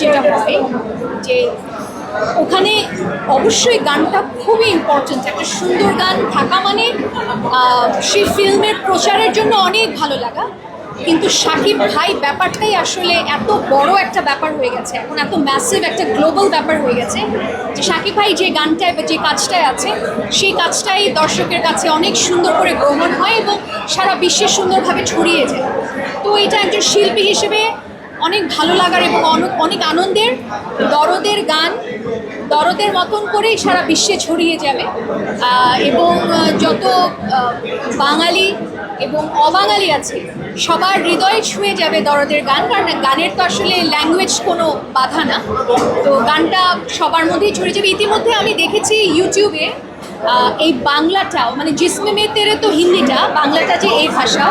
যেটা হয় যে ওখানে অবশ্যই গানটা খুবই ইম্পর্টেন্ট একটা সুন্দর গান থাকা মানে সেই ফিল্মের প্রচারের জন্য অনেক ভালো লাগা। কিন্তু সাকিব ভাই ব্যাপারটাই আসলে এত বড় একটা ব্যাপার হয়ে গেছে, এখন এত ম্যাসিভ একটা গ্লোবাল ব্যাপার হয়ে গেছে, যে সাকিব ভাই যে গানটায় বা যে কাজটায় আছে, সেই কাজটাই দর্শকের কাছে অনেক সুন্দর করে গ্রহণ হয় এবং সারা বিশ্বে সুন্দরভাবে ছড়িয়ে যায়। তো এটা একজন শিল্পী হিসেবে অনেক ভালো লাগার এবং অনেক আনন্দের, দরদের গান, দরদের মতন করেই সারা বিশ্বে ছড়িয়ে যাবে। এবং যত বাঙালি এবং অবাঙালি আছে, সবার হৃদয়ে ছুঁয়ে যাবে দরদের গান, কারণ গানের তো আসলে ল্যাঙ্গুয়েজ কোনো বাধা না। তো গানটা সবার মধ্যেই ছড়িয়ে যাবে। ইতিমধ্যে আমি দেখেছি ইউটিউবে এই বাংলাটাও মানে জিসমে মে তেরে তো হিন্দিটা, বাংলাটা যে এই ভাষা,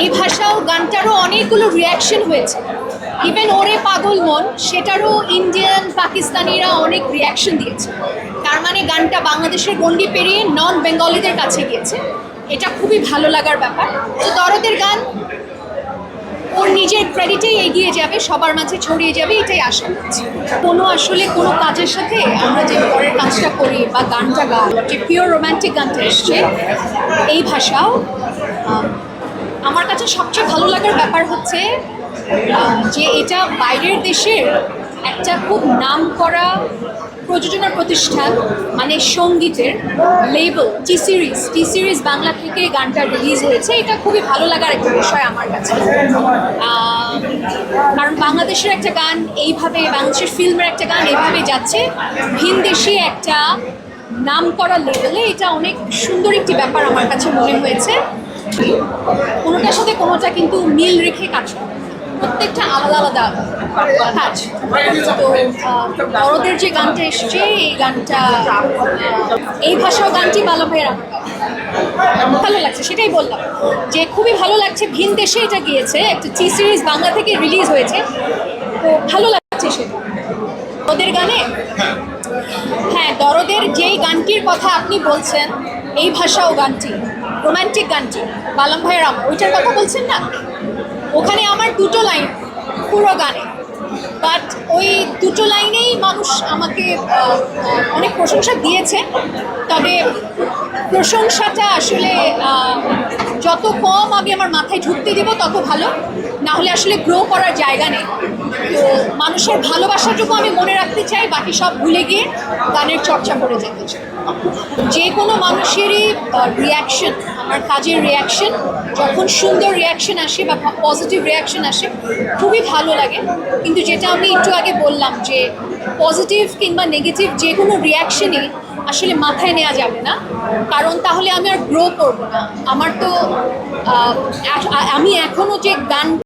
এই ভাষাও গানটারও অনেকগুলো রিয়াকশন হয়েছে। ইভেন ওরে পাগল মন, সেটারও ইন্ডিয়ান পাকিস্তানিরা অনেক রিয়াকশন দিয়েছে। তার মানে গানটা বাংলাদেশের গন্ডি পেরিয়ে নন বেঙ্গলিদের কাছে গিয়েছে। এটা খুবই ভালো লাগার ব্যাপার। তো দরদের গান, ওর নিজের ক্রেডিটেই এগিয়ে যাবে, সবার মাঝে ছড়িয়ে যাবে, এটাই আশা করছি। কোনো আসলে কোনো কাজের সাথে আমরা যে পরের কাজটা করি বা গানটা গাই, যে পিওর রোম্যান্টিক গানটা এসছে, এই ভাষাও আমার কাছে সবচেয়ে ভালো লাগার ব্যাপার হচ্ছে যে এটা বাইরের দেশের একটা খুব নাম করা প্রযোজনা প্রতিষ্ঠান মানে সঙ্গীতের label T series T series Bangla থেকে গানটা রিলিজ হয়েছে। এটা খুবই ভালো লাগার একটা বিষয় আমার কাছে। কারণ বাংলাদেশের একটা গান এইভাবে, বাংলাদেশের ফিল্মের একটা গান এইভাবে যাচ্ছে ভিনদেশি একটা নাম করা লেভেলে এটা অনেক সুন্দর একটি ব্যাপার আমার কাছে মনে হয়েছে। কোনোটার সাথে কোনোটা কিন্তু মিল রেখে কাজ করে। প্রত্যেকটা আলাদা আলাদা কাজ। তো বড়দের যে গানটা এসছে, এই গানটা এই ভাষাও গানটি ভালো ভাইয়ের আমার ভালো লাগছে, সেটাই বললাম। যে খুবই ভালো লাগছে, ভিন দেশে এটা গিয়েছে, একটা টি সিরিজ বাংলা থেকে রিলিজ হয়েছে। তো ভালো লাগছে সেটা। ওদের গানে? হ্যাঁ দরদের যেই গানটির কথা আপনি বলছেন, এই ভাষাও গানটি, রোমান্টিক গানটি বালাম ভাইয়ের ওইটার কথা বলছেন না? ওখানে আমার দুটো লাইন পুরো গানে। বাট ওই দুটো লাইনেই মানুষ আমাকে অনেক প্রশংসা দিয়েছে। তবে প্রশংসাটা আসলে যত কম আমি আমার মাথায় ঢুকতে দেবো, তত ভালো। না হলে আসলে গ্রো করার জায়গা নেই। তো মানুষের ভালোবাসাটুকু আমি মনে রাখতে চাই, বাকি সব ভুলে গিয়ে গানের চর্চা করে যেতে চাই। যে কোনো মানুষেরই রিয়াকশন আমার কাজের রিয়াকশন যখন সুন্দর রিয়াকশন আসে বা পজিটিভ রিয়াকশন আসে, খুবই ভালো লাগে। কিন্তু যেটা আমি একটু আগে বললাম যে পজিটিভ কিংবা নেগেটিভ যে কোনো রিয়াকশনই আসলে মাথায় নেওয়া যাবে না। কারণ তাহলে আমি আর গ্রো করব না। আমার তো আমি এখনও যে গান